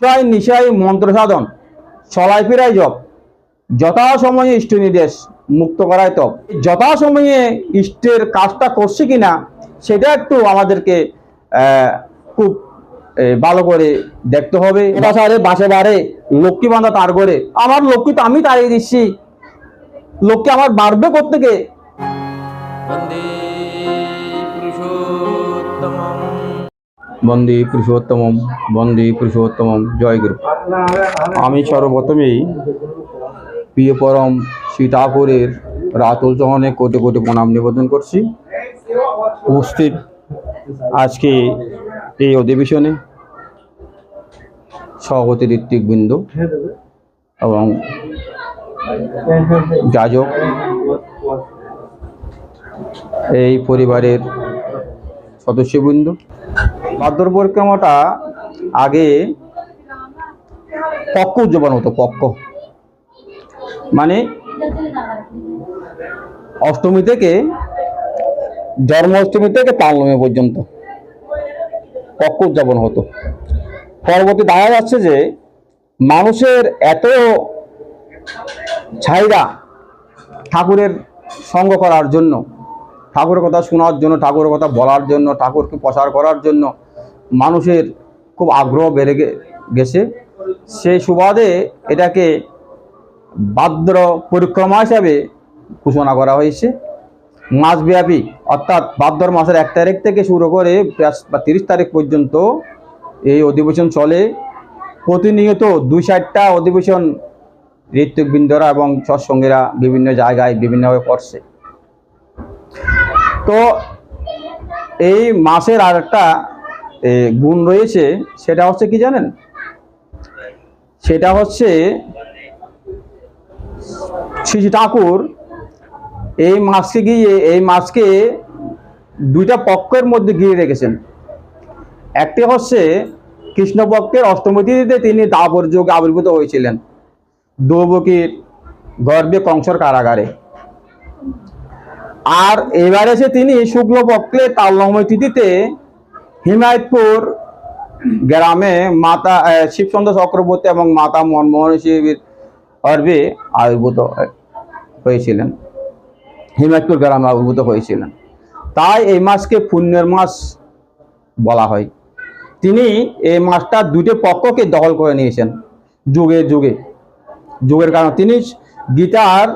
প্রায় নিশাই মন্ত্র সাধন। চলায় ফিরাই জপ। যথাসময়ে ইষ্ট নির্দেশ মুক্ত করায় তপ। যথাসময়ে ইষ্টের কাজটা করছে কিনা সেটা একটু আমাদেরকে খুব ভালো করে দেখতে হবে। বাসারে বাসে বারে লক্ষ্মী বান্ধা তার করে আমার লক্ষ্মী তো আমি তাড়িয়ে দিচ্ছি। লক্ষ্মী আমার বাড়বে করতে বন্দে বন্দে পুরুষোত্তমম বন্দে পুরুষোত্তমম, জয় গুরু। আমি সর্বপ্রথমেই প্রিয় পরম ঠাকুরের রাতুল চহনে কোটি কোটি প্রণাম নিবেদন করছি। উপস্থিত আজকে এই অধিবেশনে সভাপতি ঋত্বিকবৃন্দ এবং যাজক এই পরিবারের সদস্যবৃন্দ ভাদ্র পরিক্রমাটা আগে পক্ষ উদযাপন হতো পক্ষ মানে অষ্টমী থেকে জন্মাষ্টমী থেকে পালনমী পর্যন্ত পক্ষ উদযাপন হতো। পরবর্তী দেখা যাচ্ছে যে মানুষের এত চাহিদা ঠাকুরের সঙ্গ করার জন্য, ঠাকুরের কথা শোনার জন্য, ঠাকুরের কথা বলার জন্য, ঠাকুরকে প্রচার করার জন্য মানুষের খুব আগ্রহ বেড়ে গেছে। সেই সুবাদে এটাকে ভাদ্র পরিক্রমা হিসাবে ঘোষণা করা হয়েছে। মাসব্যাপী, অর্থাৎ ভাদ্র মাসের এক তারিখ থেকে শুরু করে তিরিশ তারিখ পর্যন্ত এই অধিবেশন চলে। প্রতিনিয়ত দুই চারটা অধিবেশন ঋত্বিকবৃন্দরা এবং সৎসঙ্গীরা বিভিন্ন জায়গায় বিভিন্নভাবে করছে। তো এই মাসের আর একটা গুণ রয়েছে, সেটা হচ্ছে কি জানেন? সেটা হচ্ছে শ্রী ঠাকুর এই মাসকে গিয়ে, এই মাসকে দুইটা পক্ষের মধ্যে গিয়ে রেখেছেন। একটি হচ্ছে কৃষ্ণপক্ষের অষ্টমী তিথিতে তিনি দাপর যুগে আবির্ভূত হয়েছিলেন দৌবকীর গর্বে কংসর কারাগারে। আর এবার এসে তিনি শুক্লপক্ষে তালনময় তিথিতে হিমায়তপুর গ্রামে মাতা শিবচন্দ্র চক্রবর্তী এবং মাতা মনমোহন শিবের গর্ভে আবির্ভূত হয়েছিলেন। হিমায়তপুর গ্রামে আবির্ভূত হয়েছিলেন। তাই এই মাসকে পুণ্যের মাস বলা হয়। তিনি এই মাসটা দুটো পক্ষকে দখল করে নিয়েছেন, যুগে যুগে। যুগের কারণ তিনি গীতার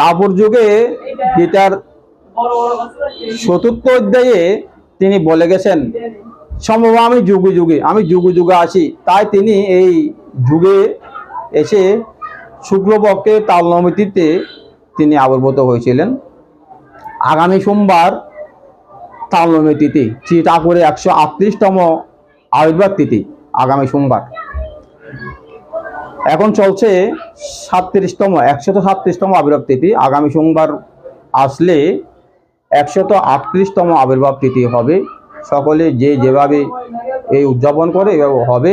দাবর যুগে গীতার চতুর্থ অধ্যায়ে তিনি বলে গেছেন সম্ভব, আমি যুগে যুগে, আমি যুগে যুগে আছি তাই তিনি এই যুগে এসে শুক্লপক্ষে তালনমিতিতে তিনি আবির্ভূত হয়েছিলেন। আগামী সোমবার তালনমী তিথি শ্রী ঠাকুরের একশো আটত্রিশতম আবির্ভাব তিথি আগামী সোমবার। এখন চলছে সাতত্রিশতম, একশত সাতত্রিশতম আবির্ভাব তিথি আগামী সোমবার আসলে একশত আটত্রিশতম আবির্ভাব তিথি হবে। সকলে যে যেভাবে এই উদযাপন করে এভাবে হবে।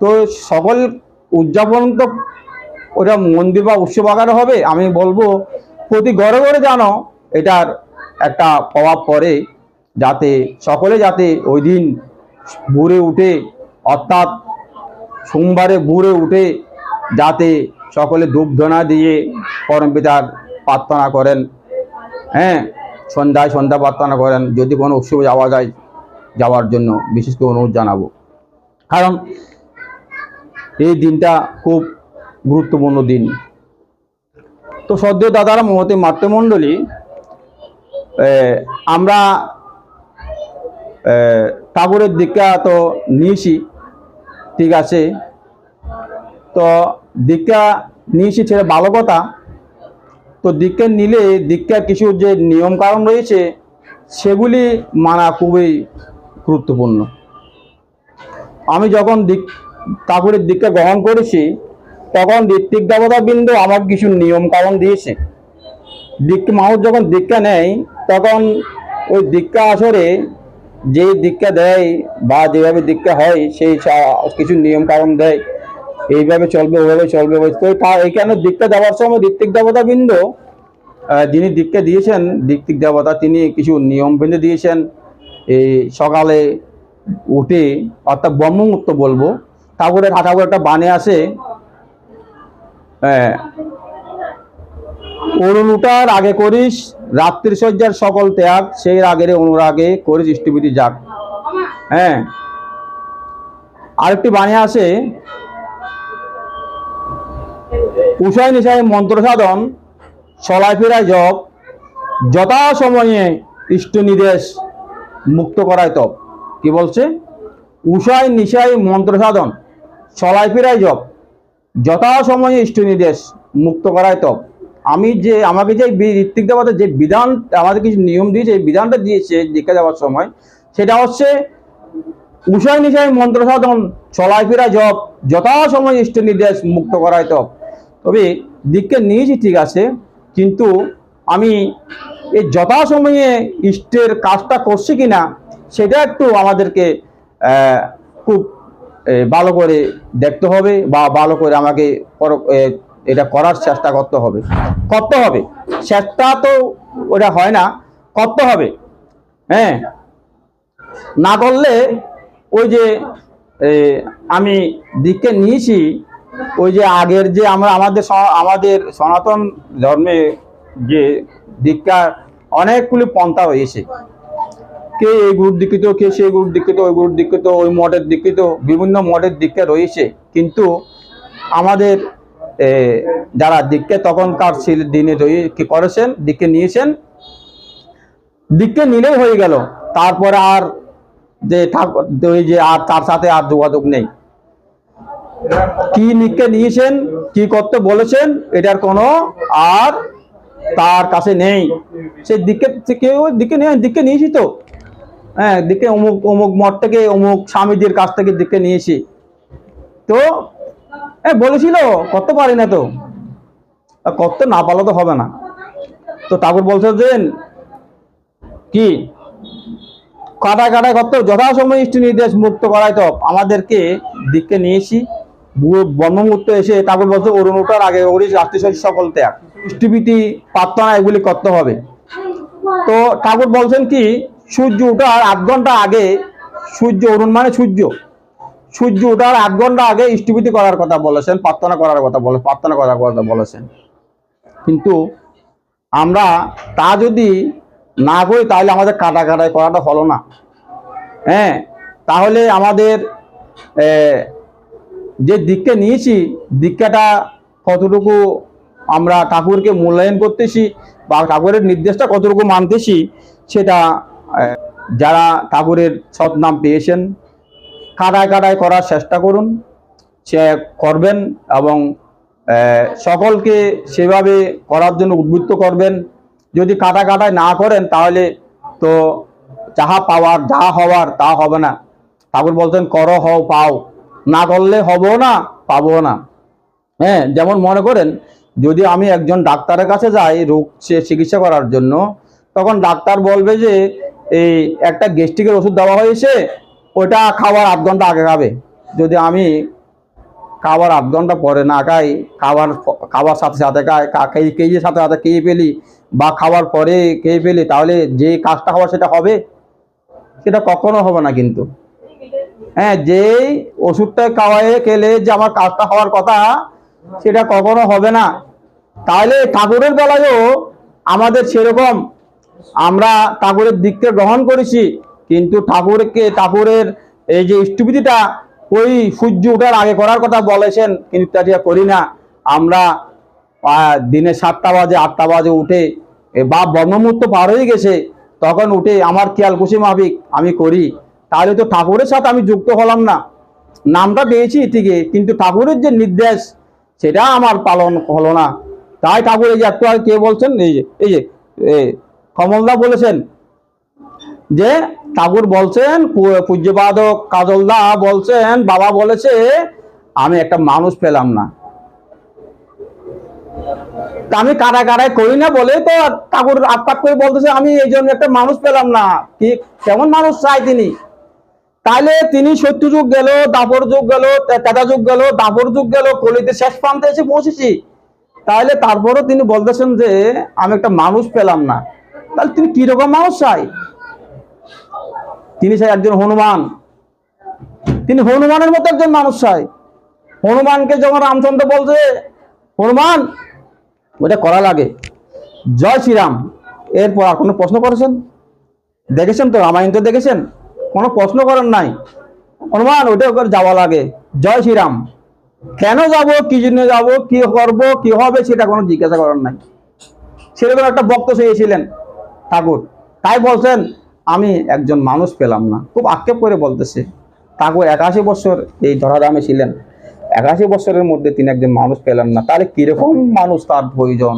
তো সকল উদযাপন তো ওটা মন্দির বা উৎসব আকারে হবে, আমি বলব প্রতি ঘরে ঘরে জানো এটার একটা প্রভাব পড়ে, যাতে সকলে যাতে ওই দিন ভোরে উঠে, অর্থাৎ সোমবারে ভোরে উঠে যাতে সকলে ধূপধনা দিয়ে পরম পিতার প্রার্থনা করেন। হ্যাঁ সন্ধ্যায় সন্ধ্যা প্রার্থনা করেন, যদি কোনো উৎসবে যাওয়া যায়, যাওয়ার জন্য বিশেষ করে অনুরোধ জানাব। কারণ এই দিনটা খুব গুরুত্বপূর্ণ দিন। তো সদ্য দাদারা, মহতি মাতৃমণ্ডলী আমরা ঠাকুরের দীক্ষা তো নিয়েছি, ঠিক আছে? তো দীক্ষা নিয়েছি ছেড়ে ভালো কথা তো দীক্ষা নিলে দীক্ষার কিছু যে নিয়ম কারণ রয়েছে, সেগুলি মানা খুবই গুরুত্বপূর্ণ। আমি যখন দিক, ঠাকুরের দীক্ষা গ্রহণ করেছি, তখন ঋত্বিক দেবতা বিন্দু আমার কিছু নিয়ম কারণ দিয়েছে। দীক্ষা মানুষ যখন দীক্ষা নেয়, তখন ওই দীক্ষা আসরে যে দীক্ষা দেয় বা যেভাবে দীক্ষা হয়, সেই কিছু নিয়ম কারণ দেয়। এইভাবে চলবে ওইভাবে চলবে তো এইখানে দীক্ষা দেওয়ার সময় ঋত্বিক দেবতা বৃন্দ? যিনি দীক্ষা দিয়েছেন ঋত্বিক দেবতা, তিনি কিছু নিয়ম বেঁধে দিয়েছেন। এই সকালে উঠে, অর্থাৎ ব্রহ্মমুহূর্ত বলব, ঠাকুরের ঠাকুর একটা বানে আছে হ্যাঁ। অরুণ উঠার, আগে করিস রাত্রি শয্যার সকল ত্যাগ, সেই রাগের অনুরাগে করিস ইষ্টবিধি যাক হ্যাঁ। আরেকটি বাণী আছে উষায় নিশায় মন্ত্র সাধন চলায় ফেরায় জপ, যথা সময়ে ইষ্ট নির্দেশ মুক্ত করায় তপ। কি বলছে? উষায় নিশায় মন্ত্র সাধন চলায় ফেরায় জপ, যথা সময়ে ইষ্ট নির্দেশ মুক্ত করায় তপ। আমি যে, আমাকে যে ঋত্বিক দেবতা যে বিধান, আমাদের কিছু নিয়ম দিয়েছে, এই বিধানটা দিয়েছে দীক্ষা দেওয়ার সময়, সেটা হচ্ছে উষায় নিশায় মন্ত্র সাধন চলায় ফেরা জপ, যথা সময় ইষ্ট নির্দেশ মুক্ত করায় তপ। তবে দীক্ষা নিয়েছি ঠিক আছে, কিন্তু আমি এই যথা সময়ে ইষ্টের কাজটা করছি কি না সেটা একটু আমাদেরকে খুব ভালো করে দেখতে হবে বা ভালো করে আমাকে এটা করার চেষ্টা করতে হবে। করতে হবে। চেষ্টা তো ওটা হয় না, করতে হবে। হ্যাঁ। না করলে ওই যে আমি দিককে নিয়েছি ওই যে আগের যে আমরা, আমাদের আমাদের সনাতন ধর্মে যে দীক্ষার অনেকগুলি পন্থা রয়েছে। কে এই গুরুর দীক্ষিত, কে সেই গুরুর দীক্ষিত, ওই গুরুর দীক্ষিত, ওই মঠের দীক্ষিত, বিভিন্ন মঠের দীক্ষা রয়েছে। কিন্তু আমাদের যারা দীক্ষা তখনকার ছিল দিনে কি করেছেন? দীক্ষা নিয়েছেন। দীক্ষা নিলেই হয়ে গেল। তারপরে আর যে ঠাকুর, ওই যে আর তার সাথে আর যোগাযোগ নেই। কি নিক্ষে নিয়েছেন, কি করতে বলেছেন, এটার কোনো আর তার কাছে নেই। সে দিকে কেউ দিকে নিয়ে দিকে নিয়েছি তো। হ্যাঁ দিকে অমুক অমুক মঠ থেকে, অমুক স্বামীজির কাছ থেকে দিকে নিয়েছি। তো, এ বলেছিল, করতে পারি না তো। করতে না পারলে তো হবে না। তো ঠাকুর বলছে যে, কি? কাটায় কাটায় করতে যথাসময় ইষ্ট নির্দেশ মুক্ত করাই তো আমাদেরকে দিককে নিয়েছি। ব্রহ্মমূর্ত এসে ঠাকুর বলছে, অরুণ ওঠার আগে ওরিস রাত্রিশয় সকল ত্যাগ। ইষ্টভীতি প্রার্থনা এগুলি করতে হবে। তো ঠাকুর বলছেন কি, সূর্য ওঠার আধ ঘণ্টা আগে, সূর্য, অরুণ মানে সূর্য। সূর্য ওঠার আধ ঘণ্টা আগে ইষ্টভীতি করার কথা বলেছেন, প্রার্থনা করার কথা বলে, প্রার্থনা করার কথা বলেছেন। কিন্তু আমরা তা যদি না করি, তাহলে আমাদের কাটা কাটাই করাটা হলো না। হ্যাঁ তাহলে আমাদের যে দীক্ষা নিয়েছি দীক্ষাটা কতটুকু আমরা ঠাকুরকে মূল্যায়ন করতেছি বা ঠাকুরের নির্দেশটা কতটুকু মানতেছি, সেটা যারা ঠাকুরের সৎনাম পেয়েছেন কাটায় কাটায় করার চেষ্টা করুন, সে করবেন এবং সকলকে সেভাবে করার জন্য উদ্বুদ্ধ করবেন। যদি কাটা কাটায় না করেন, তাহলে তো যাহা পাওয়ার যাহা হওয়ার তা হবে না। ঠাকুর বলছেন, করো, হও, পাও। না করলে হব না, পাবো না। হ্যাঁ যেমন মনে করেন, যদি আমি একজন ডাক্তারের কাছে যাই রোগ সে চিকিৎসা করার জন্য, তখন ডাক্তার বলবে যে, এই একটা গ্যাস্ট্রিকের ওষুধ দেওয়া হয়েছে ওটা খাওয়ার আধ ঘণ্টা আগে খাবে। যদি আমি খাবার আধ ঘণ্টা পরে না খাই খাবার খাবার সাথে সাথে খাই খেয়ে খেয়ে সাথে সাথে খেয়ে ফেলি, বা খাওয়ার পরে খেয়ে ফেলি, তাহলে যে কাজটা হওয়া সেটা হবে? সেটা কখনো হবে না কিন্তু। হ্যাঁ যেই ওষুধটা খাওয়ায়ে খেলে যে আমার কাজটা হওয়ার কথা, সেটা কখনো হবে না। তাহলে ঠাকুরের বেলায়ও আমাদের সেরকম, আমরা ঠাকুরের দিককে গ্রহণ করেছি, কিন্তু ঠাকুরকে, ঠাকুরের এই যে ইষ্টবিধিটা ওই সূর্য ওঠার আগে করার কথা বলেছেন, কিন্তু তা করি না। আমরা দিনে সাতটা বাজে, আটটা বাজে উঠে বা ব্রহ্মমূর্ত পার হয়ে গেছে, তখন উঠে আমার খেয়াল খুশি মাফিক, আমি করি। তাহলে তো ঠাকুরের সাথে আমি যুক্ত হলাম না। নামটা পেয়েছি ঠিকই, কিন্তু ঠাকুরের যে নির্দেশ, সেটা আমার পালন হলো না। তাই ঠাকুর এই যে একটু আগে কে বলছেন, এই যে এই যে কমলদা বলেছেন যে ঠাকুর বলছেন পূজ্যপাদক কাজলদা বলছেন, বাবা বলেছে, আমি একটা মানুষ পেলাম না। আমি কারা কাটায় করি না বলে তো ঠাকুর আটপাট করে বলতেছে, আমি এই জন্য একটা মানুষ পেলাম না। কি, কেমন মানুষ চাই তিনি? তাহলে তিনি সত্য যুগ গেল, দাপর যুগ গেল তেতা যুগ গেল, দাপর যুগ গেল, কলিতে শেষ প্রান্তে এসে পৌঁছেছি। তাহলে তারপরও তিনি বলতেছেন যে, আমি একটা মানুষ পেলাম না। তাহলে তিনি কীরকম মানুষ চাই? তিনি চাই একজন হনুমান। তিনি হনুমানের মতো একজন মানুষ চাই। হনুমানকে যখন রামচন্দ্র বলছে, হনুমান ওটা করা লাগে। জয় শ্রীরাম। এরপর আর কোনো প্রশ্ন করেছেন? দেখেছেন তো রামায়ণ তো দেখেছেন? কোনো প্রশ্ন করেন নাই। হনুমান ওটা করে যাওয়া লাগে। জয় শ্রীরাম। কেন যাব, কি জন্য যাব, কি করব, কি হবে সেটা কোনো জিজ্ঞাসা করার নাই। সেরকম একটা বক্ত চেয়েছিলেন ঠাকুর। তাই বলছেন, আমি একজন মানুষ পেলাম না। খুব আক্ষেপ করে বলতেছে। ঠাকুর একাশি বছর এই ধরাধামে ছিলেন। একাশি বছরের মধ্যে তিনি একজন মানুষ পেলেন না। তাহলে কীরকম মানুষ তার প্রয়োজন?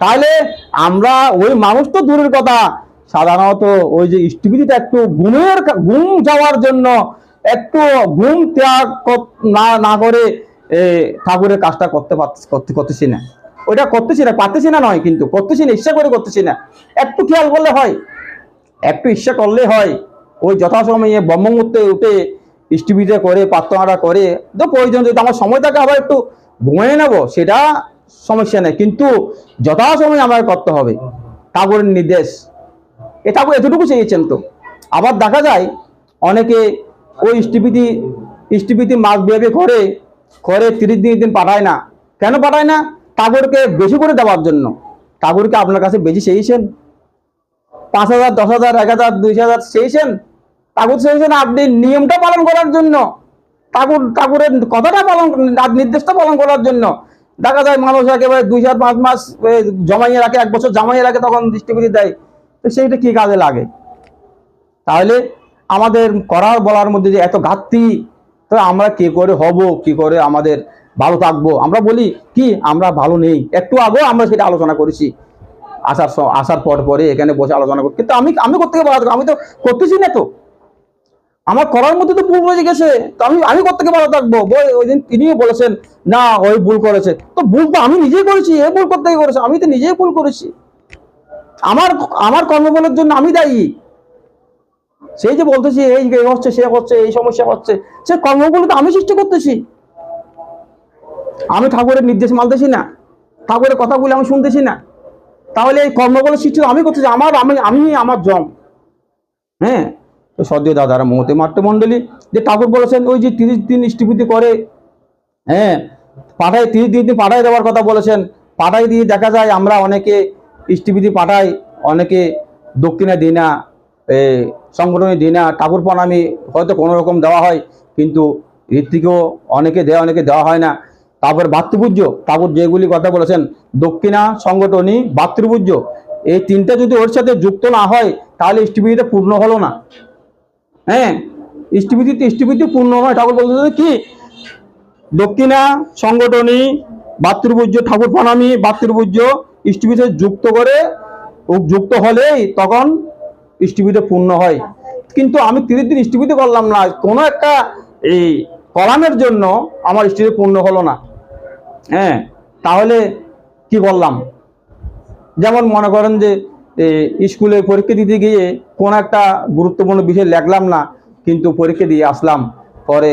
তাহলে আমরা ওই মানুষ তো দূরের কথা। সাধারণত ওই যে স্টিভিটিতে একটু ঘুমের ঘুম যাওয়ার জন্য একটু ঘুম ত্যাগ না না করে ঠাকুরের কাজটা করতে পারতে- করতে, করতেছি না। ওইটা করতেছি না, পারতেছি না নয় কিন্তু, করতেছি না, ইচ্ছা করে করতেছি না। একটু খেয়াল করলে হয়, একটু ইচ্ছা করলে হয়, ওই যথাসময়ে ব্রহ্মমূর্তে উঠে স্টিভিতে করে, প্রার্থনাটা করে, তো প্রয়োজন যদি আমার সময় থাকে আবার একটু ঘুমিয়ে নেব, সেটা সমস্যা নেই। কিন্তু যথাসময়ে আমাকে করতে হবে। ঠাকুরের নির্দেশ এ ঠাকুর এতটুকু চেয়েছেন তো। আবার দেখা যায়, অনেকে ওই স্টিপিতি স্টিপিতি মাস বিহেভে করে করে তিরিশ দিন দিন পাঠায় না। কেন পাঠায় না? ঠাকুরকে বেশি করে দেওয়ার জন্য। ঠাকুরকে আপনার কাছে বেশি চেয়েছেন। পাঁচ হাজার, দশ হাজার, এক হাজার দুই হাজার চেয়েছেন। ঠাকুর চেয়েছেন আপনি নিয়মটা পালন করার জন্য। ঠাকুর ঠাকুরের কথাটা পালন নির্দেশটা পালন করার জন্য। দেখা যায় মানুষ একেবারে দুই চার পাঁচ মাস জমাইয়ে রাখে, এক বছর জমাইয়ে রাখে, তখন দৃষ্টিপতি দেয়। তো সেইটা কি কাজে লাগে? তাহলে আমাদের করার বলার মধ্যে যে এত ঘাটতি, তো আমরা কি করে হব, কি করে আমাদের ভালো থাকব? আমরা বলি, কি আমরা ভালো নেই। একটু আগেও আমরা সেটা আলোচনা করেছি। আসার আসার পর পরে এখানে বসে আলোচনা করি, কিন্তু আমি আমি করতে ভালো থাকব আমি তো করতেছি না তো। আমার করার মধ্যে তো ভুল হয়ে গেছে। তো আমি আমি থেকে ভালো থাকব? ওই দিন তিনিও বলেছেন, না, ওই ভুল করেছে। তো ভুল তো আমি নিজেই করেছি, এ ভুল করতে করেছে? আমি তো নিজেই ভুল করেছি। আমার আমার কর্মবলের জন্য আমি দায়ী। সেই যে বলতেছি, এই হচ্ছে, সে হচ্ছে, এই সমস্যা হচ্ছে, সে কর্মগুলো তো আমি সৃষ্টি করতেছি। আমি ঠাকুরের নির্দেশ মানতেছি না। ঠাকুরের কথাগুলো আমি শুনতেছি না। তাহলে এই কর্মগুলো সৃষ্টি আমি করতেছি, আমার, আমি আমি, আমার জম। হ্যাঁ? তো সদ্য দাদারা মহতে মাট্যমণ্ডলী যে ঠাকুর বলেছেন, ওই যে তিরিশ দিন স্টিপিতি করে হ্যাঁ? পাঠায়, তিরিশ দিন পাঠায় দেওয়ার কথা বলেছেন। পাঠায় দিয়ে দেখা যায়, আমরা অনেকে স্টিপিতি পাঠায়, অনেকে দক্ষিণে দিই না সংগঠনে দিই না ঠাকুর প্রণামী হয়তো কোনো রকম দেওয়া হয়, কিন্তু ঋত্বিকেও অনেকে দেয়, অনেকে দেওয়া হয় না। তারপর ভাতৃপূজ্য, ঠাকুর যেগুলি কথা বলেছেন, দক্ষিণা সংগঠনী, ভাতৃপূজ্য, এই তিনটা যদি ওর সাথে যুক্ত না হয়, তাহলে স্টিপিতে পূর্ণ হলো না। হ্যাঁ ইষ্টিবিধিতে ইষ্টিবিধি পূর্ণ নয়। ঠাকুর বলতে কি? দক্ষিণা, সংগঠনী, ভাতৃপূজ্য, ঠাকুর প্রণামী ভাতৃপূজ্য ইষ্টিবিধে যুক্ত করে যুক্ত হলেই তখন ইষ্টিবিধে পূর্ণ হয়। কিন্তু আমি তিরিশ দিন ইষ্টিবিধি করলাম না। কোনো একটা এই কলামের জন্য আমার ইষ্টিবিধি পূর্ণ হলো না। হ্যাঁ তাহলে কি করলাম? যেমন মনে করেন যে স্কুলে পরীক্ষা দিতে গিয়ে কোন একটা গুরুত্বপূর্ণ বিষয় লেখলাম না, কিন্তু পরীক্ষা দিয়ে আসলাম। পরে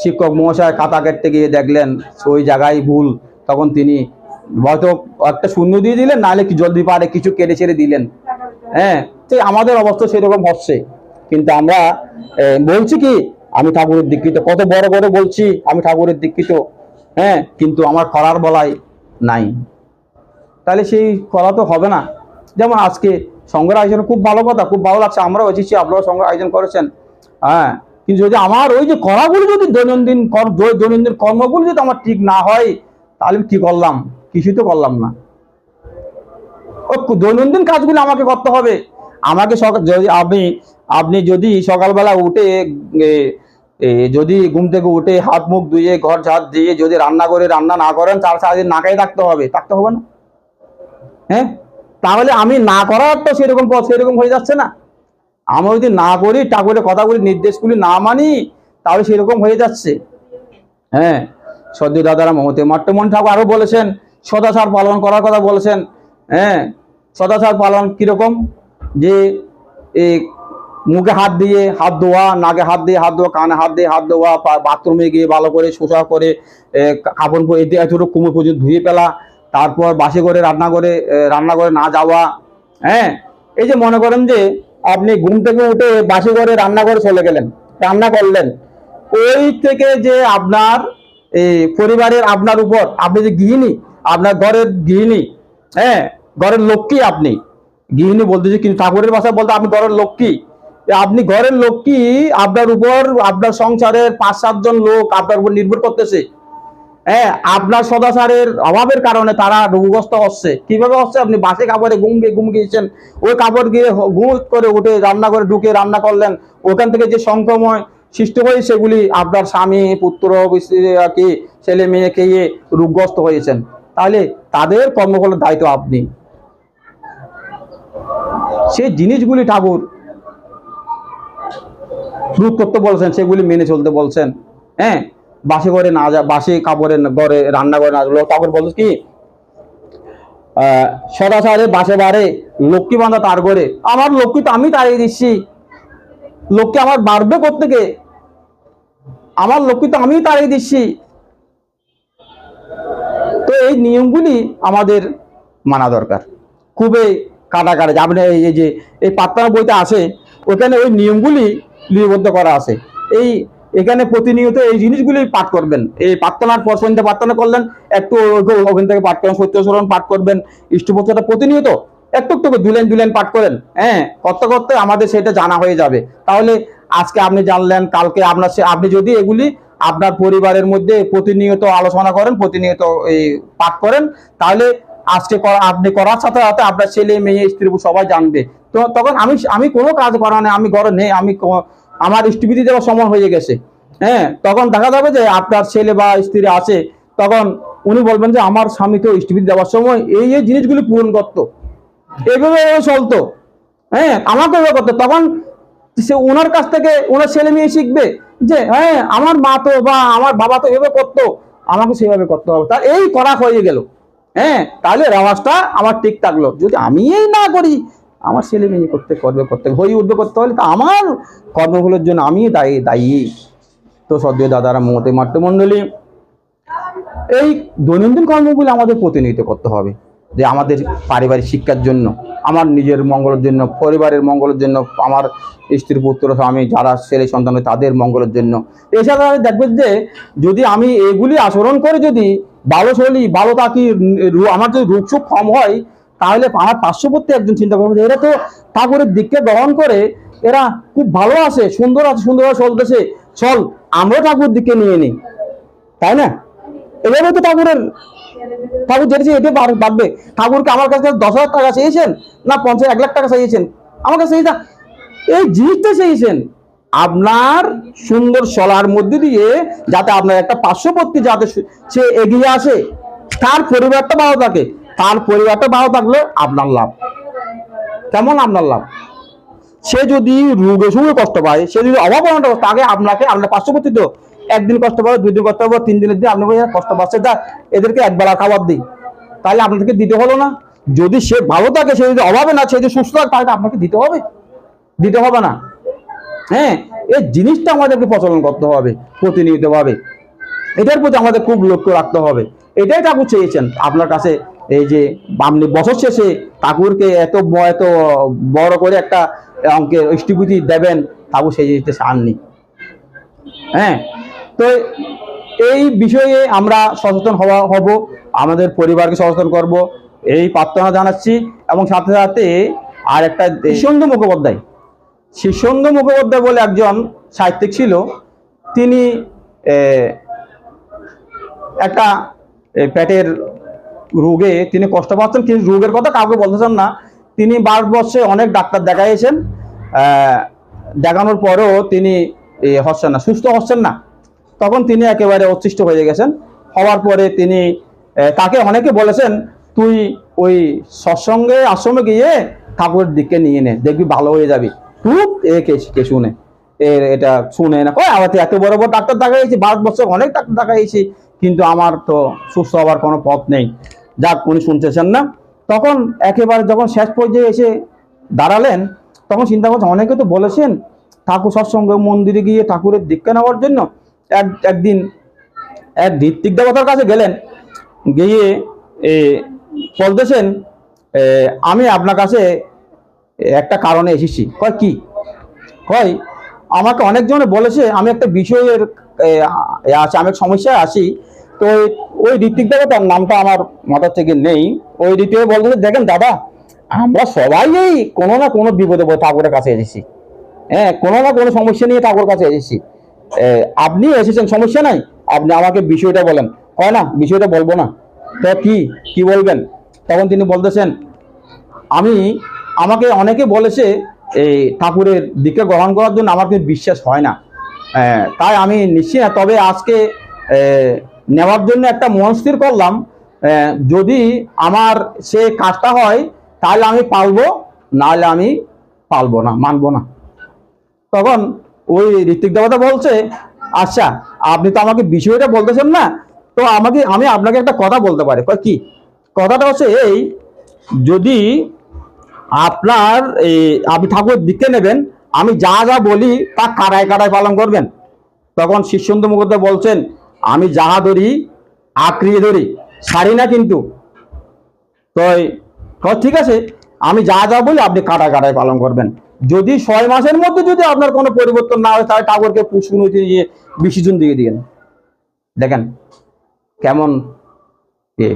শিক্ষক মহাশয় খাতা কাটতে গিয়ে দেখলেন, ওই জায়গায় ভুল। তখন তিনি হয়তো একটা শূন্য দিয়ে দিলেন, নাহলে কি জলদি পারে কিছু কেটে ছেড়ে দিলেন? হ্যাঁ তো আমাদের অবস্থা সেরকম হচ্ছে। কিন্তু আমরা বলছি কি, আমি ঠাকুরের দীক্ষিত, কত বড় বড় বলছি, আমি ঠাকুরের দীক্ষিত। হ্যাঁ কিন্তু আমার করার বলাই নাই। তাহলে সেই করা তো হবে না। যেমন আজকে সংঘের আয়োজন খুব ভালো কথা, খুব ভালো লাগছে, আমরাও এসেছি, আপনারাও সংঘ আয়োজন করেছেন। হ্যাঁ কিন্তু যদি আমার ওই যে করাগুলো যদি দৈনন্দিন দৈনন্দিন কর্মগুলো যদি আমার ঠিক না হয়, তাহলে কি করলাম? কিছু তো করলাম না। ও, দৈনন্দিন কাজগুলো আমাকে করতে হবে। আমাকে যদি আপনি আপনি যদি সকালবেলা উঠে যদি ঘুম থেকে উঠে হাত মুখ ধুয়ে, ঘর ঝাড় দিয়ে যদি রান্না করে, রান্না না করেন তার সারাদিন নাকাই থাকতে হবে। থাকতে হবে না। হ্যাঁ? তাহলে আমি না করার তো সেরকম সেরকম হয়ে যাচ্ছে না। আমি যদি না করি, ঠাকুরের কথাগুলি, নির্দেশগুলি না মানি, তাহলে সেরকম হয়ে যাচ্ছে। হ্যাঁ? সদ্য দাদারা মমতে মাট্টমন ঠাকুর আরও বলেছেন সদাচার পালন করার কথা বলেছেন হ্যাঁ সদাচার পালন কীরকম? যে এই মুখে হাত দিয়ে হাত ধোয়া, নাকে হাত দিয়ে হাত ধোয়া, কানে হাত দিয়ে হাত ধোয়া বাথরুমে গিয়ে ভালো করে শোষা করে কাপড় পরে এতে এতটুকু কুমোর পর্যন্ত ধুয়ে ফেলা, তারপর বাসে করে রান্না করে রান্না করে না যাওয়া হ্যাঁ এই যে মনে করেন যে আপনি ঘুম থেকে উঠে বাসে করে রান্না করে চলে গেলেন, রান্না করলেন, ওই থেকে যে আপনার এই পরিবারের আপনার উপর, আপনি যে গৃহিণী আপনার ঘরের গৃহিণী হ্যাঁ ঘরের লক্ষ্মী আপনি। গৃহিণী বলতেছি, কিন্তু ঠাকুরের ভাষায় বলতে আপনি ঘরের লক্ষ্মী। আপনি ঘরের লক্ষ্মী, আপনার উপর, আপনার সংসারের পাঁচ সাতজন লোক আপনার উপর নির্ভর করতেছে। হ্যাঁ আপনার সদাচারের অভাবের কারণে তারা রোগগ্রস্ত হচ্ছে। কীভাবে হচ্ছে? আপনি বাসে কাপড়ে ঘুম গিয়ে ঘুম গিয়েছেন, ওই কাপড় গিয়ে ঘুম করে উঠে রান্না করে ঢুকে রান্না করলেন। ওখান থেকে যে সংক্রমণ সৃষ্টি হয়ে, সেগুলি আপনার স্বামী, পুত্র স্ত্রীকে ছেলে মেয়েকে ইয়ে রোগগ্রস্ত হয়েছেন। তাহলে তাদের কর্মফলের দায়িত্ব আপনি। সেই জিনিসগুলি ঠাকুর রোধ করতে বলছেন, সেগুলি মেনে চলতে বলছেন। হ্যাঁ বাসে ঘরে না যা, বাসে কাপড়ে ঘরে রান্না করে না। ঠাকুর বলছে কি সদাচারে বাসে বারে লক্ষ্মী বাঁধা তার ঘরে। আমার লক্ষ্মী তো আমি তাড়িয়ে দিচ্ছি। লক্ষ্মী আমার বাড়বে থেকে আমার লক্ষ্মী তো আমি তাড়িয়ে দিচ্ছি। এই নিয়মগুলি আমাদের মানা দরকার। খুবই কাটাকাটি আপনি এই যে, এই পাত্তানা বইতে আছে, ওখানে ওই নিয়মগুলি লিপিবদ্ধ করা আছে। এই এখানে প্রতিনিয়ত এই জিনিসগুলি পাঠ করবেন। এই প্রার্থনার পর সন্ধ্যা প্রার্থনা করলেন, একটু ওখান থেকে পাঠ করেন সত্যস্মরণ পাঠ করবেন ইষ্টপত্রটা প্রতিনিয়ত একটু একটু দুলেন দুলেন পাঠ করেন। হ্যাঁ করতে করতে আমাদের সেটা জানা হয়ে যাবে। তাহলে আজকে আপনি জানলেন, কালকে আপনার আপনি যদি এগুলি আপনার পরিবারের মধ্যে প্রতিনিয়ত আলোচনা করেন, প্রতিনিয়ত এই পাঠ করেন, তাহলে আজকে আপনি করার সাথে সাথে আপনার ছেলে, মেয়ে, স্ত্রী সবাই জানবে। তো তখন আমি আমি কোনো কাজ করা নেই, আমি ঘরে নেই, আমি আমার ইষ্টবিধি দেওয়ার সময় হয়ে গেছে। হ্যাঁ তখন দেখা যাবে যে আপনার ছেলে বা স্ত্রী আছে, তখন উনি বলবেন যে আমার স্বামী তো ইষ্টবিধি দেওয়ার সময় এই এই জিনিসগুলি পূরণ করতো। এইভাবে চলতো। হ্যাঁ আমাকে করতো। তখন সে, ওনার কাছ থেকে, ওনার ছেলে মেয়ে শিখবে। যে হ্যাঁ আমার মা তো বা আমার বাবা তো এভাবে করতো, আমাকে সেভাবে করতে হবে। তা এই করা হয়ে গেল। হ্যাঁ তাহলে রেওয়াজটা আমার ঠিক থাকল। যদি আমি এই না করি, আমার ছেলে মেয়ে করতে করবে, করতে হয়ে উঠবে করতে হলে তা আমার কর্মগুলোর জন্য আমি দায়ী দায়ী। তো সদ্য দাদারা মমতে মাতৃমণ্ডলী, এই দৈনন্দিন কর্মগুলো আমাদের প্রতিনিধিত্ব করতে হবে। যে আমাদের পারিবারিক শিক্ষার জন্য, আমার নিজের মঙ্গলের জন্য, পরিবারের মঙ্গলের জন্য, আমার স্ত্রী পুত্র স্বামী যারা ছেলে সন্তান তাদের মঙ্গলের জন্য। এছাড়া দেখবেন যে যদি আমি এগুলি আচরণ করে যদি ভালো চলি ভালো থাকি আমার যদি রোগ সুখ কম হয়, তাহলে আমার পার্শ্ববর্তী একজন চিন্তা করবে এরা তো ঠাকুরের দিককে গ্রহণ করে, এরা খুব ভালো আছে, সুন্দর আছে, সুন্দরভাবে চলতেছে চল আমরা ঠাকুর দিকে নিয়ে নিই। তাই না? এভাবে তো ঠাকুরের ঠাকুর যেটা এটা বাড়বে। ঠাকুরকে আমার কাছে দশ হাজার টাকা চেয়েছেন না পঞ্চাশ, এক লাখ টাকা চেয়েছেন? আমার কাছে এই জিনিসটা চেয়েছেন। আপনার সুন্দর চলার মধ্যে দিয়ে যাতে আপনার একটা পার্শ্ববর্তী যাতে সে- এগিয়ে আসে, তার পরিবারটা ভালো থাকে। তার পরিবারটা ভালো থাকলে আপনার লাভ। কেমন আপনার লাভ? সে যদি রোগে সুগে কষ্ট পায়, সে যদি অভাব অনটন কষ্ট আগে আপনাকে আপনার পার্শ্ববর্তী তো একদিন কষ্ট পাবে দুই দিন কষ্ট পাবে তিন দিনের দিন আপনি কষ্ট পাচ্ছে যা এদেরকে একবেলা খাবার দিই। তাহলে আপনাদেরকে দিতে হলো না। যদি সে ভালো থাকে, সে যদি অভাবে না, সে যদি সুস্থ থাকে, তাহলে আপনাকে দিতে হবে। দিতে হবে না। হ্যাঁ এই জিনিসটা আমাদেরকে প্রচলন করতে হবে, প্রতিনিয়তভাবে। এটার প্রতি আমাদের খুব লক্ষ্য রাখতে হবে। এটাই ঠাকুর চেয়েছেন। আপনার কাছে এই যে আপনি বছর শেষে ঠাকুরকে এত এত বড় করে একটা অঙ্কের ইষ্টভূতি দেবেন, ঠাকুর সেই জিনিসটা চাননি। হ্যাঁ তো এই বিষয়ে আমরা সচেতন হওয়া হব আমাদের পরিবারকে সচেতন করব এই প্রার্থনা জানাচ্ছি এবং সাথে সাথে আর একটা শীর্ষেন্দু মুখোপাধ্যায়। শীর্ষেন্দু মুখোপাধ্যায় বলে একজন সাহিত্যিক ছিল তিনি একটা পেটের রোগে তিনি কষ্ট পাচ্ছেন কিন্তু রোগের কথা কাউকে বলতেছেন না। তিনি ভারতবর্ষে অনেক ডাক্তার দেখাইছেন দেখানোর পরেও তিনি হচ্ছেন না সুস্থ হচ্ছেন না। তখন তিনি একেবারে অতিষ্ঠ হয়ে গেছেন। হওয়ার পরে তিনি তাকে অনেকে বলেছেন, তুই ওই সৎসঙ্গে আশ্রমে গিয়ে ঠাকুরের দিকে নিয়ে নে, দেখবি ভালো হয়ে যাবি। খুব এ কে শুনে এর এটা শুনে না। কয় আমার এত বড় বড় ডাক্তার দেখাইছি ভারতবর্ষে অনেক ডাক্তার দেখাইছি, কিন্তু আমার তো সুস্থ হওয়ার কোনো পথ নেই। যাক, উনি শুনতেছেন না। তখন একেবারে যখন শেষ পর্যায়ে এসে দাঁড়ালেন, তখন চিন্তা করছেন, অনেকে তো বলেছেন, ঠাকুর সৎসঙ্গ মন্দিরে গিয়ে ঠাকুরের দীক্ষা নেওয়ার জন্য এক একদিন এক ঋত্বিক দেবতার কাছে গেলেন গিয়ে এ, বলতেছেন আমি আপনার কাছে একটা কারণে এসেছি। কয় কি? কয় আমাকে অনেকজনে বলেছে আমি একটা বিষয়ের আছে আমি সমস্যায় আছি। তো ওই- ঋত্বিক দেবতার নামটা আমার মাথার থেকে নেই। ওই ঋত্বিক বলতেছে দেখেন দাদা আমরা সবাই এই কোনো না কোনো বিপদে ঠাকুরের কাছে এসেছি। হ্যাঁ কোনো না কোনো সমস্যা নিয়ে ঠাকুর কাছে এসেছি। আপনি এসেছেন, সমস্যা নাই। আপনি আমাকে বিষয়টা বলেন। হয় না, বিষয়টা বলব না। তো কি কি বলবেন? তখন তিনি বলতেছেন, আমি, আমাকে অনেকে বলেছে এই ঠাকুরের দিকে গ্রহণ করার জন্য আমার কিন্তু বিশ্বাস হয় না। তাই আমি নিশ্চয় তবে আজকে নেওয়ার জন্য একটা মন স্থির করলাম। যদি আমার সে কাজটা হয়, তাহলে আমি পালবো, নাহলে আমি পালবো না, মানবো না। তখন ওই ঋত্বিক দেবতা বলছে আচ্ছা আপনি তো আমাকে বিষয়টা বলতেছেন না, তো আমাকে, আমি আপনাকে একটা কথা বলতে পারি। কি? কথাটা হচ্ছে এই, যদি আপনার এই, আপনি ঠাকুর দিকে নেবেন, আমি যা যা বলি তা কারায় কারায় পালন করবেন। তখন শিষ্যন্ত মুখোপাধ্যায় বলছেন, আমি যাহা ধরি, আঁকড়িয়ে ধরি, সারি না কিন্তু। তো ঠিক আছে, আমি যা যা বলি আপনি কাটায় কাটায় পালন করবেন। যদি ছয় মাসের মধ্যে যদি আপনার কোনো পরিবর্তন না হয়, তাহলে ঠাকুরকে পুষ্পনতি দিয়ে বিসর্জন দিয়ে দিয়েন। দেখেন কেমন এ।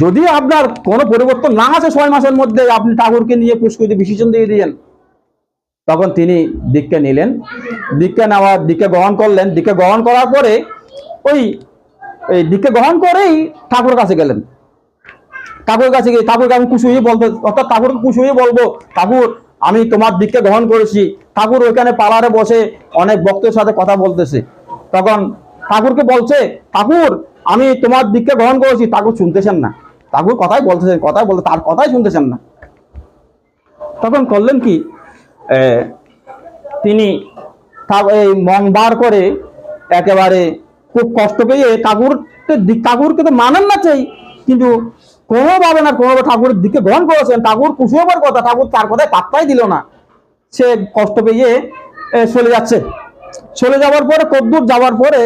যদি আপনার কোনো পরিবর্তন না আসে ছয় মাসের মধ্যে, আপনি ঠাকুরকে নিয়ে পুষ্করিতে বিসর্জন দিয়ে দিলেন তখন তিনি দীক্ষা নিলেন। দীক্ষা নেওয়ার, দীক্ষা গ্রহণ করলেন। দীক্ষা গ্রহণ করার পরে ওই, এই দীক্ষা গ্রহণ করেই ঠাকুর কাছে গেলেন। ঠাকুর কাছে গিয়ে, ঠাকুরকে আমি খুশি হয়ে বলতে, অর্থাৎ ঠাকুরকে হয়ে বলব, ঠাকুর আমি তোমার দীক্ষা গ্রহণ করেছি। ঠাকুর ওইখানে পালারে বসে অনেক ভক্তের সাথে কথা বলতেছে। তখন ঠাকুরকে বলছে, ঠাকুর, আমি তোমার দীক্ষা গ্রহণ করেছি। ঠাকুর শুনতেছেন না। ঠাকুর কথাই বলতেছেন, কথাই বলতে তার কথাই শুনতেছেন না। তখন করলেন কি? তিনি এই মন বার করে একেবারে খুব কষ্ট পেয়ে ঠাকুরকে দি- ঠাকুরকে তো মানেন না চাই কিন্তু কোনোভাবে না কোনোভাবে ঠাকুরের দিকে গ্রহণ করেছেন। ঠাকুর কুসুমের কথা, ঠাকুর তার কথায় পাত্তাই দিল না। সে কষ্ট পেয়ে চলে যাচ্ছে। চলে যাওয়ার পরে, কদ্দূর যাওয়ার পরে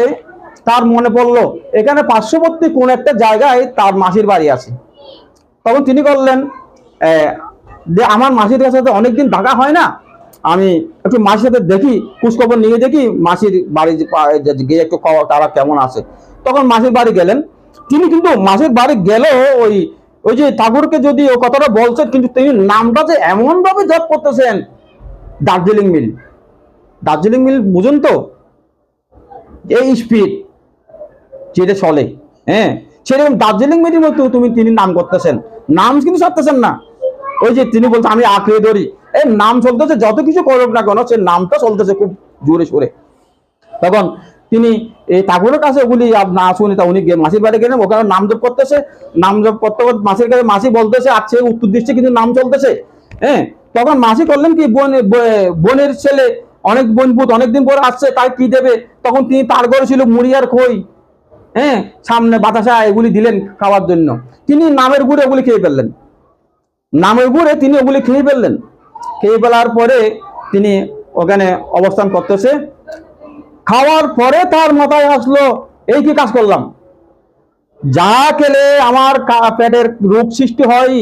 তার মনে পড়ল, এখানে পার্শ্ববর্তী কোন একটা জায়গায় তার মাসির বাড়ি আছে। তখন তিনি করলেন যে আমার মাসির কাছে তো অনেকদিন দেখা হয় না। আমি একটু মাসির সাথে দেখি, খোঁজখবর নিয়ে দেখি, মাসির বাড়ি গিয়ে একটু তারা কেমন আছে? তখন মাসির বাড়ি গেলেন। তিনি কিন্তু মাসির বাড়ি গেলেও ওই ওই যে ঠাকুরকে যদি ও কথাটা বলছেন, কিন্তু তিনি নামটা যে এমন ভাবে জপ করতেছেন, দার্জিলিং মিল। দার্জিলিং মিল বুঝুন তো? এই স্পিড যেটা চলে হ্যাঁ? সেরকম দার্জিলিং মিটিং মতো তুমি তিনি নাম করতেছেন। নাম কিন্তু ছাড়তেছেন না। ওই যে তিনি বলছে আমি আঁকড়ে ধরি। এই নাম চলতেছে, যত কিছু করুক না কেন, সে নামটা চলতেছে খুব জোরে সোরে। তখন তিনি এই ঠাকুরের কাছে ওগুলি না শুনি তা উনি মাসির বাড়ি গেলেন, ওখানে নাম জপ করতেছে, নাম জপ করতে করতে মাসির কাছে, মাসি বলতেছে আছে উত্তর দিচ্ছে, কিন্তু নাম চলতেছে। হ্যাঁ তখন মাসি করলেন কি, বোন বোনের ছেলে, অনেক বোন বুধ অনেকদিন পরে আসছে, তাই কি দেবে? তখন তিনি তার ঘরে ছিল মুড়ি আর খই। হ্যাঁ সামনে বাতাসা এগুলি দিলেন খাওয়ার জন্য। তিনি নামের গুড়ে ওগুলি খেয়ে ফেললেন। নামের গুড়ে তিনি ওগুলি খেয়ে ফেললেন। খেয়ে ফেলার পরে তিনি ওখানে অবস্থান করতেছে। খাওয়ার পরে তার মাথায় আসলো, এই কি কাজ করলাম? যা খেলে আমার পেটের রোগ সৃষ্টি হয়,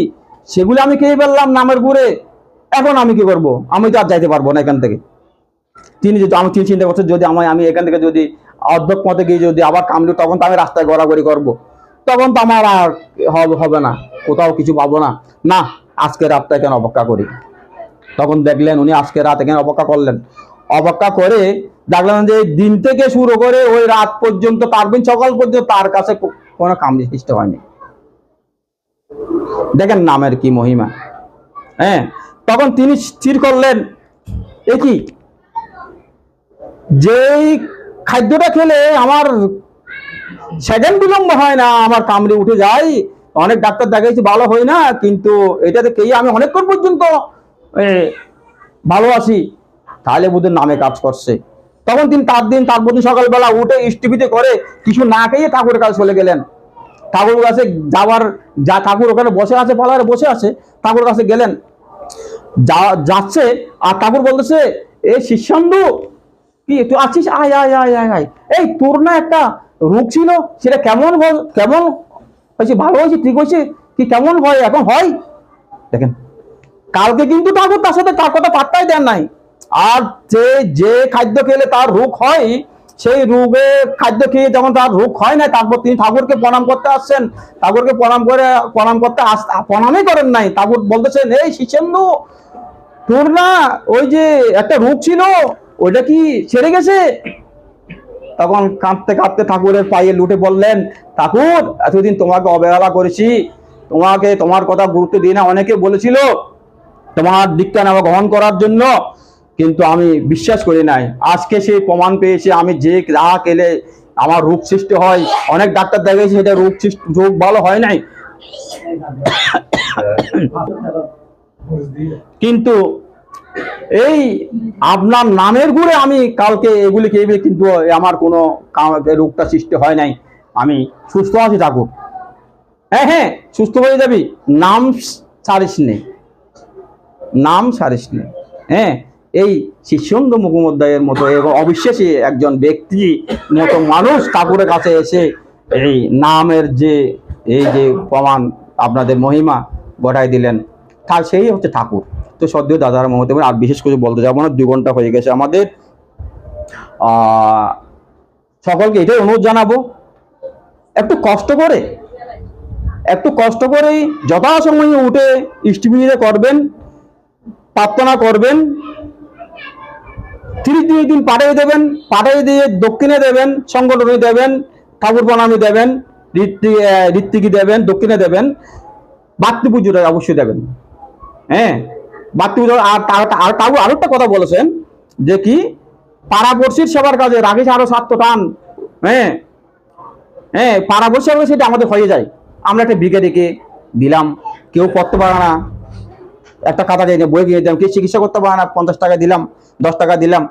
সেগুলো আমি খেয়ে ফেললাম নামের গুড়ে। এখন আমি কি করব? আমি তো আর যাইতে পারব না এখান থেকে। তিনি যদি, আমি তিনি চিন্তা করছেন, যদি আমি আমি এখান থেকে যদি অর্ধক পথে গিয়ে যদি আবার কামড়ি তখন তো আমি রাস্তায় গড়াগড়ি করব। তখন তো আমার আর হবে না। কোথাও কিছু পাবো না। না, আজকে রাতটা কেন অপেক্ষা করি। তখন দেখলেন, উনি আজকে রাত এখানে অপেক্ষা করলেন। অপেক্ষা করে দেখলাম যে দিন থেকে শুরু করে ওই রাত পর্যন্ত, পারবেন সকাল পর্যন্ত তার কাছে কোনো কামড়ি সৃষ্টি হয়নি। দেখেন নামের কি মহিমা। হ্যাঁ তখন তিনি স্থির করলেন, এ কি? যেই খাদ্যটা খেলে আমার সেকেন্ড বিলম্ব হয় না, আমার কামড়ে উঠে যায়, অনেক ডাক্তার দেখাইছি ভালো হয় না, কিন্তু এটাতে খেয়ে আমি অনেকক্ষণ পর্যন্ত ভালো আছি তাহলে বোধহয় নামে কাজ করছে। তখন তিনি তার দিন তার দিন সকালবেলা উঠে ইষ্টিপিতে করে কিছু না খেয়ে ঠাকুরের কাছে চলে গেলেন। ঠাকুর কাছে যাওয়ার যা ঠাকুর ওখানে বসে আছে পালারে বসে আছে ঠাকুর কাছে গেলেন। যা, যাচ্ছে আর ঠাকুর বলতেছে, এ শিষ্যান্দু, কি তুই আছিস? আয় আয় আয় আয় আয়। এই তোর না একটা রোগ ছিল, সেটা কেমন কেমন হয়েছে? ভালো হয়েছে, ঠিক হয়েছে? কি কেমন হয়? এখন হয়? দেখেন, কালকে কিন্তু ঠাকুর তার সাথে তার কথা পাত্তাই দেন নাই। আর যে যে খাদ্য খেলে তার রোগ হয়, সেই রোগে খাদ্য খেয়ে যখন তার রোগ হয় না, তারপর তিনি ঠাকুরকে প্রণাম করতে আসছেন। ঠাকুরকে প্রণাম করে, প্রণাম করতে আস, প্রণামই করেন নাই। ঠাকুর বলতেছেন, এই শিশেন্দু তোর না ওই যে একটা রোগ ছিল, ওইটা কি ছেড়ে গেছে? তখন কাঁদতে কাঁদতে ঠাকুরের পায়ে লুটে বললেন, ঠাকুর, এতদিন তোমাকে অবহেলা করেছি। তোমাকে, তোমার কথা গুরুত্ব দিয়ে না, অনেকে বলেছিল তোমার দিকটা নেওয়া গ্রহণ করার জন্য। কিন্তু আমি বিশ্বাস করি নাই। আজকে সেই প্রমাণ পেয়েছে, আমি যে যা খেলে আমার রোগ সৃষ্টি হয়, অনেক ডাক্তার দেখেছি সেটা রোগ সৃষ্টি রোগ ভালো হয় নাই। কিন্তু এই আপনার নামের গুড়ে আমি কালকে এগুলি খেয়ে কিন্তু আমার কোনো রোগটা সৃষ্টি হয় নাই। আমি সুস্থ আছি ঠাকুর হ্যাঁ হ্যাঁ সুস্থ হয়ে যাবি। নাম ছাড়িস নেই নাম সারিস নেই হ্যাঁ এই শিষ্যন্দ মুখোপাধ্যায়ের মতো এবং অবিশ্বাসী একজন ব্যক্তি মতো মানুষ ঠাকুরের কাছে এসে এই নামের যে, এই যে প্রমাণ আপনাদের মহিমা ঘটাই দিলেন তা সেই হচ্ছে ঠাকুর। তো সদ্য দাদার মহতে আর বিশেষ করে বলতে যাব না দুই ঘণ্টা হয়ে গেছে আমাদের। সকলকে এটাই অনুরোধ জানাব, একটু কষ্ট করে, একটু কষ্ট করেই যথাসময়ে উঠে ইষ্টবিধিতে করবেন, প্রার্থনা করবেন তিরিশ দিন দিন পাঠিয়ে দেবেন পাঠিয়ে দিয়ে দক্ষিণে দেবেন, সংগঠনে দেবেন, ঠাকুর প্রণামী দেবেন ঋত্বিকি দেবেন, দক্ষিণে দেবেন বাত্তি পুজোটা অবশ্যই দেবেন। হ্যাঁ? বাত্তি পুজো, আর তার- আর ঠাকুর আরও একটা কথা বলেছেন, যে কি? পাড়াপড়শির সেবার কাজে রাখিস আরও সাত টান হ্যাঁ? হ্যাঁ পাড়াপড়শি হবে সেটা আমাদের হয়ে যায়। আমরা একটা বিকে ডেকে দিলাম, কেউ পড়তে পারে না। একটা খাতা দিয়ে বই কিনে দিলাম, কেউ চিকিৎসা করতে পারে না, পঞ্চাশ টাকা দিলাম। দশ টাকা দিলাম।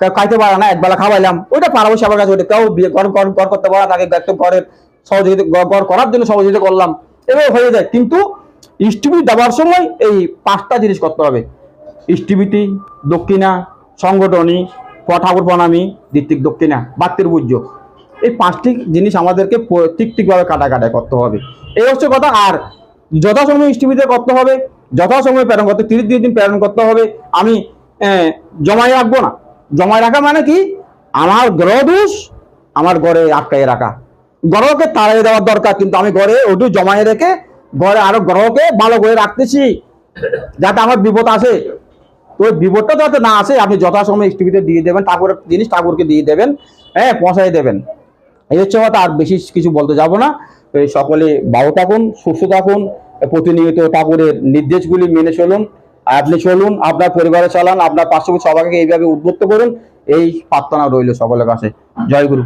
খাইতে পারে না, একবেলা খাওয়াইলাম। ওইটা পাড়াপড়শি আমার কাছে, ওইটা কেউ ঘর ঘর ঘর করতে পারে তাকে একটু ঘরের সহযোগিতা ঘর করার জন্য সহযোগিতা করলাম। এভাবে হয়ে যায়। কিন্তু ইস্টিবিটি দেওয়ার সময় এই পাঁচটা জিনিস করতে হবে। ইস্টিবিটি দক্ষিণা, সংগঠনী ঠাকুর প্রণামী দিত্তিক দক্ষিণা, বাত্তির পূজ্য। এই পাঁচটি জিনিস আমাদেরকে প- ঠিক ঠিকভাবে কাটা করতে হবে। এই হচ্ছে কথা। আর যথাসময়ে ইস্টিবিতে করতে হবে, যথাসময়ে প্রেরণ করতে তিরিশ দিন প্রেরণ করতে হবে। আমি জমায় রাখব না। জমায় রাখা মানে কি? আমার গ্রহ দোষ আমার ঘরে আটকায় রাখা। গ্রহকে তাড়িয়ে দেওয়ার দরকার, কিন্তু আমি ঘরে ওটু জমায়ে রেখে ঘরে আরও গ্রহকে ভালো করে রাখতেছি, যাতে আমার বিপদ আসে। ওই বিপদটা যাতে না আসে, আপনি যথাসময়ে টিভিতে দিয়ে দেবেন, ঠাকুরের জিনিস ঠাকুরকে দিয়ে দেবেন হ্যাঁ পৌঁছাই দেবেন। এই হচ্ছে কথা, আর বেশি কিছু বলতে যাব না। সকলে ভালো থাকুন, সুস্থ থাকুন প্রতিনিয়ত ঠাকুরের নির্দেশগুলি মেনে চলুন। আপনি চলুন, আপনার পরিবারে চালান, আপনার পার্শ্ববর্তী সবাইকে এইভাবে উদ্বুদ্ধ করুন। এই প্রার্থনা রইল সকলের কাছে। জয় গুরু।